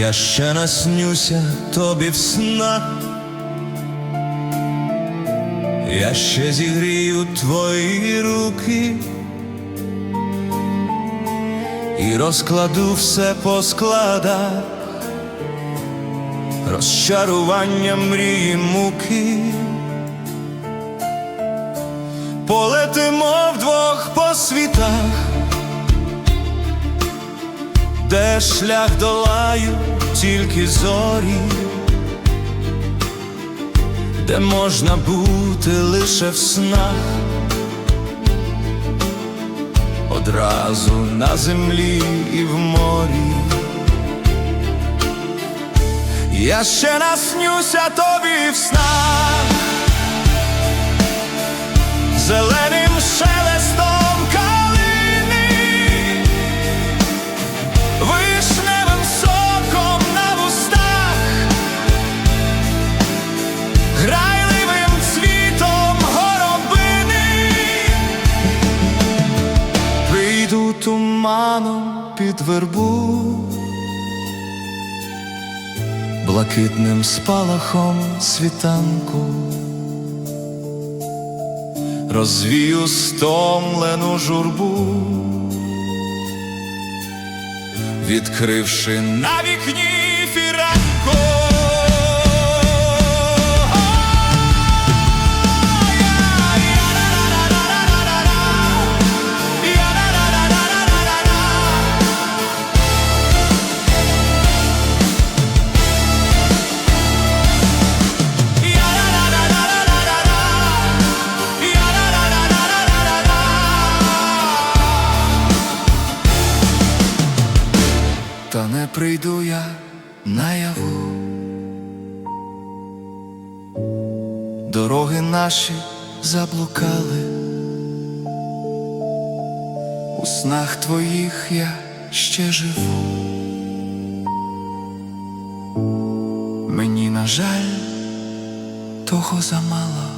Я ще наснюся тобі в снах, я ще зігрію твої руки. І розкладу все по складах, розчарування мрії муки. Полетимо вдвох по світах, де шлях долаю тільки зорі, де можна бути лише в снах, одразу на землі і в морі. Я ще наснюся тобі в снах. Зеленим туманом під вербу. Блакитним спалахом світанку розвію стомлену журбу, відкривши на вікні фіранку. Прийду я наяву. Дороги наші заблукали, у снах твоїх я ще живу. Мені, на жаль, того замало.